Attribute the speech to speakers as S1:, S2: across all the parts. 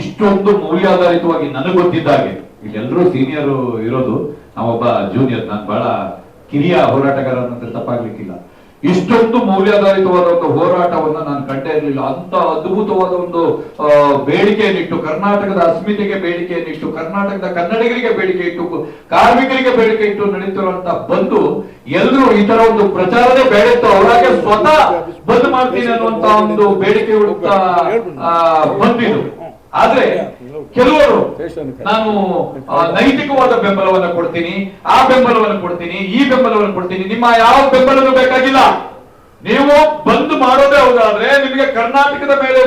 S1: ಇಷ್ಟೊಂದು ಮೌಲ್ಯಾಧಾರಿತವಾಗಿ ನನಗೆ ಗೊತ್ತಿದ್ದಾಗೆ ಇಲ್ಲೆಲ್ಲರೂ ಸೀನಿಯರ್ ಇರೋದು ನಾವೊಬ್ಬ ಜೂನಿಯರ್ ನಾನು ಬಹಳ ಕಿರಿಯ ಹೋರಾಟಗಾರ ಅಂತ ತಪ್ಪಾಗ್ಲಿಕ್ಕಿಲ್ಲ. ಇಷ್ಟೊಂದು ಮೌಲ್ಯಾಧಾರಿತವಾದ ಒಂದು ಹೋರಾಟವನ್ನ ನಾನು ಕಂಡೇ ಇರಲಿಲ್ಲ. ಅಂತ ಅದ್ಭುತವಾದ ಒಂದು ಬೇಡಿಕೆಯನ್ನಿಟ್ಟು, ಕರ್ನಾಟಕದ ಅಸ್ಮಿತೆಗೆ ಬೇಡಿಕೆಯನ್ನಿಟ್ಟು, ಕರ್ನಾಟಕದ ಕನ್ನಡಿಗರಿಗೆ ಬೇಡಿಕೆ ಇಟ್ಟು ಕಾರ್ಮಿಕರಿಗೆ ಬೇಡಿಕೆ ಇಟ್ಟು ನಡೀತಿರುವಂತ ಬಂದು ಎಲ್ಲರೂ ಈ ತರ ಒಂದು ಪ್ರಚಾರನೇ ಬೇಡಿತ್ತು ಅವರಾಗೆ ಸ್ವತಃ ಬಂದ್ ಮಾಡ್ತೀನಿ ಅನ್ನುವಂತ ಒಂದು ಬೇಡಿಕೆ ಹುಡುಕ್ತಾ ಬಂದಿದ್ದು. ಆದ್ರೆ ಕೆಲವರು ನಾನು ನೈತಿಕವಾದ ಬೆಂಬಲವನ್ನು ಕೊಡ್ತೀನಿ ಆ ಬೆಂಬಲವನ್ನು ಕೊಡ್ತೀನಿ ಈ ಬೆಂಬಲವನ್ನು ಕೊಡ್ತೀನಿ ನಿಮ್ಮ ಯಾವ ಬೆಂಬಲನೂ ಬೇಕಾಗಿಲ್ಲ. ನೀವು ಬಂದ್ ಮಾಡೋದೇ ಹೌದಾದ್ರೆ ನಿಮಗೆ ಕರ್ನಾಟಕದ ಮೇಲೆ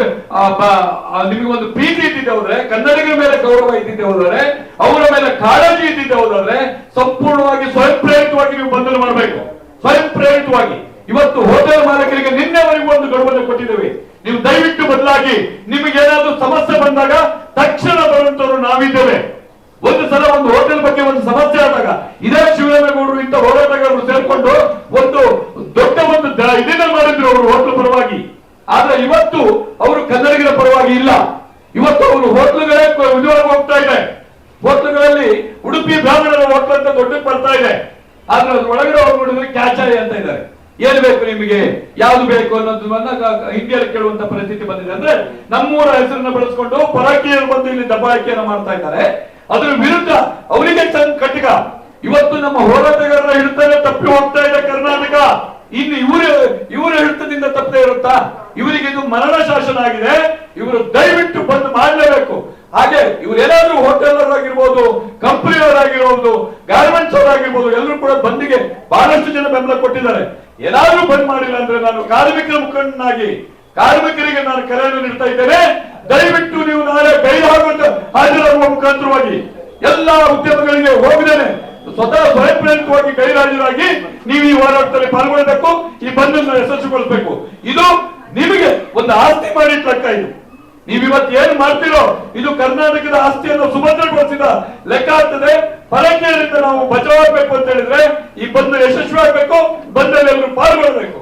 S1: ನಿಮಗೆ ಒಂದು ಪ್ರೀತಿ ಇದ್ದಿದ್ದೆ ಹೋದ್ರೆ ಕನ್ನಡಿಗರ ಮೇಲೆ ಗೌರವ ಇದ್ದಿದ್ದೆ ಹೋದರೆ ಅವರ ಮೇಲೆ ಕಾಳಜಿ ಇದ್ದಿದ್ದೆ ಹೋದಾದ್ರೆ ಸಂಪೂರ್ಣವಾಗಿ ಸ್ವಯಂ ಪ್ರೇರಿತವಾಗಿ ನೀವು ಬಂದಲು ಮಾಡಬೇಕು. ಸ್ವಯಂ ಪ್ರೇರಿತವಾಗಿ ಇವತ್ತು ಹೋಟೆಲ್ ಮಾಲೀಕರಿಗೆ ನಿನ್ನೆವರೆಗೂ ಒಂದು ಗಡುವನ್ನು ಕೊಟ್ಟಿದ್ದೇವೆ. ನೀವು ದಯವಿಟ್ಟು ಬದಲಾಗಿ ನಿಮಗೆ ಏನಾದ್ರೂ ಸಮಸ್ಯೆ ಬಂದಾಗ ತಕ್ಷಣ ಬರುವಂತವರು ನಾವಿದ್ದೇವೆ. ಒಂದು ಸಲ ಒಂದು ಹೋಟೆಲ್ ಬಗ್ಗೆ ಒಂದು ಸಮಸ್ಯೆ ಆದಾಗ ಇದೇ ಶಿವರಾಮೇಗೌಡರು ಇಂಥ ಹೋರಾಟಗಾರರು ಸೇರ್ಕೊಂಡು ಒಂದು ದೊಡ್ಡ ಒಂದು ಇದನ್ನ ಮಾಡಿದ್ರು ಅವರು ಹೋಟೆಲ್ ಪರವಾಗಿ. ಆದ್ರೆ ಇವತ್ತು ಅವರು ಕನ್ನಡಿಗರ ಪರವಾಗಿ ಇಲ್ಲ. ಇವತ್ತು ಅವರು ಹೋಟ್ಲುಗಳೇ ಇದುವರೆಗೂ ಹೋಗ್ತಾ ಇದೆ. ಹೋಟ್ಲುಗಳಲ್ಲಿ ಉಡುಪಿ, ಬ್ರಾಹ್ಮಣರ ಹೋಟ್ಲು ಅಂತ ದೊಡ್ಡ ಬರ್ತಾ ಇದೆ. ಆದ್ರೆ ಅದ್ರ ಒಳಗಡೆ ನೋಡಿದ್ರೆ ಕ್ಯಾಚಾಯ್ ಅಂತ ಇದ್ದಾರೆ. ಏನ್ ಬೇಕು ನಿಮಗೆ? ಯಾವ್ದು ಬೇಕು ಅನ್ನೋದನ್ನ ಹಿಂದಿಯಲ್ಲಿ ಕೇಳುವಂತ ಪರಿಸ್ಥಿತಿ ಬಂದಿದೆ. ಅಂದ್ರೆ ನಮ್ಮೂರ ಹೆಸರನ್ನ ಬಳಸ್ಕೊಂಡು ಪರಾಕಿಯರು ಬಂದು ಇಲ್ಲಿ ದಬ್ಬಾಳಿಕೆಯನ್ನ ಮಾಡ್ತಾ ಇದ್ದಾರೆ. ಅದ್ರ ವಿರುದ್ಧ ಅವರಿಗೆ ಚಂದ್ ಕಟ್ಟಿಗ. ಇವತ್ತು ನಮ್ಮ ಹೋರಾಟಗಾರರ ಹಿಡಿತನೇ ತಪ್ಪಿ ಹೋಗ್ತಾ ಇದೆ ಕರ್ನಾಟಕ. ಇನ್ನು ಇವರ ಇವರ ಹಿಡಿತದಿಂದ ತಪ್ಪದೇ ಇರುತ್ತಾ? ಇವರಿಗೆ ಇದು ಮರಣ ಶಾಸನ ಆಗಿದೆ. ಇವರು ದಯವಿಟ್ಟು ಬಂದು ಮಾಡಲೇಬೇಕು. ಹಾಗೆ ಇವ್ರು ಏನಾದ್ರೂ ಹೋಟೆಲ್ ಆಗಿರ್ಬೋದು, ಕಂಪನಿಯವರಾಗಿರ್ಬೋದು, ಗಾರ್ಮೆಂಟ್ಸ್ ಅವರಾಗಿರ್ಬೋದು, ಎಲ್ಲರೂ ಕೂಡ ಬಂದಿಗೆ ಬಹಳಷ್ಟು ಜನ ಬೆಂಬಲ ಕೊಟ್ಟಿದ್ದಾರೆ. ಏನಾದ್ರೂ ಬಂದ್ ಮಾಡಿಲ್ಲ ಅಂದ್ರೆ ನಾನು ಕಾರ್ಮಿಕರ ಮುಖಂಡನಾಗಿ, ಕಾರ್ಮಿಕರಿಗೆ ನಾನು ಕರೆಯನ್ನು ನೀಡ್ತಾ ಇದ್ದೇನೆ. ದಯವಿಟ್ಟು ನೀವು ನಾಳೆ ಗೈರಾಗುವಂತ ಹಾಜರಾಗುವ ಮುಖಾಂತರವಾಗಿ ಎಲ್ಲಾ ಉದ್ಯಮಗಳಿಗೆ ಹೋಗಿದ್ದೇನೆ. ಸ್ವತಃ ಸ್ವಯಂ ಪ್ರೇರಿತವಾಗಿ ಗೈರಾಜರಾಗಿ ನೀವು ಈ ಹೋರಾಟದಲ್ಲಿ ಪಾಲ್ಗೊಳ್ಳಬೇಕು, ಈ ಬಂದನ್ನು ಯಶಸ್ವಿಗೊಳಿಸಬೇಕು. ಇದು ನಿಮಗೆ ಒಂದು ಆಸ್ತಿ ಮಾಡಿ ಇದು. ನೀವು ಇವತ್ತು ಏನ್ ಮಾಡ್ತಿರೋ ಇದು ಕರ್ನಾಟಕದ ಆಸ್ತಿಯನ್ನು ಸುಭದ್ರಗೊಳಿಸಿದ ಲೆಕ್ಕ ಆಗ್ತದೆ. ಪರಕೀಯರಿಂದ ನಾವು ಬಚಾವಾಗಬೇಕು ಅಂತ ಹೇಳಿದ್ರೆ ಈ ಬಂದ್ ಯಶಸ್ವಿ ಆಗ್ಬೇಕು ಬಂದಲ್ಲಿ ಎಲ್ಲರೂ ಪಾಲ್ಗೊಳ್ಬೇಕು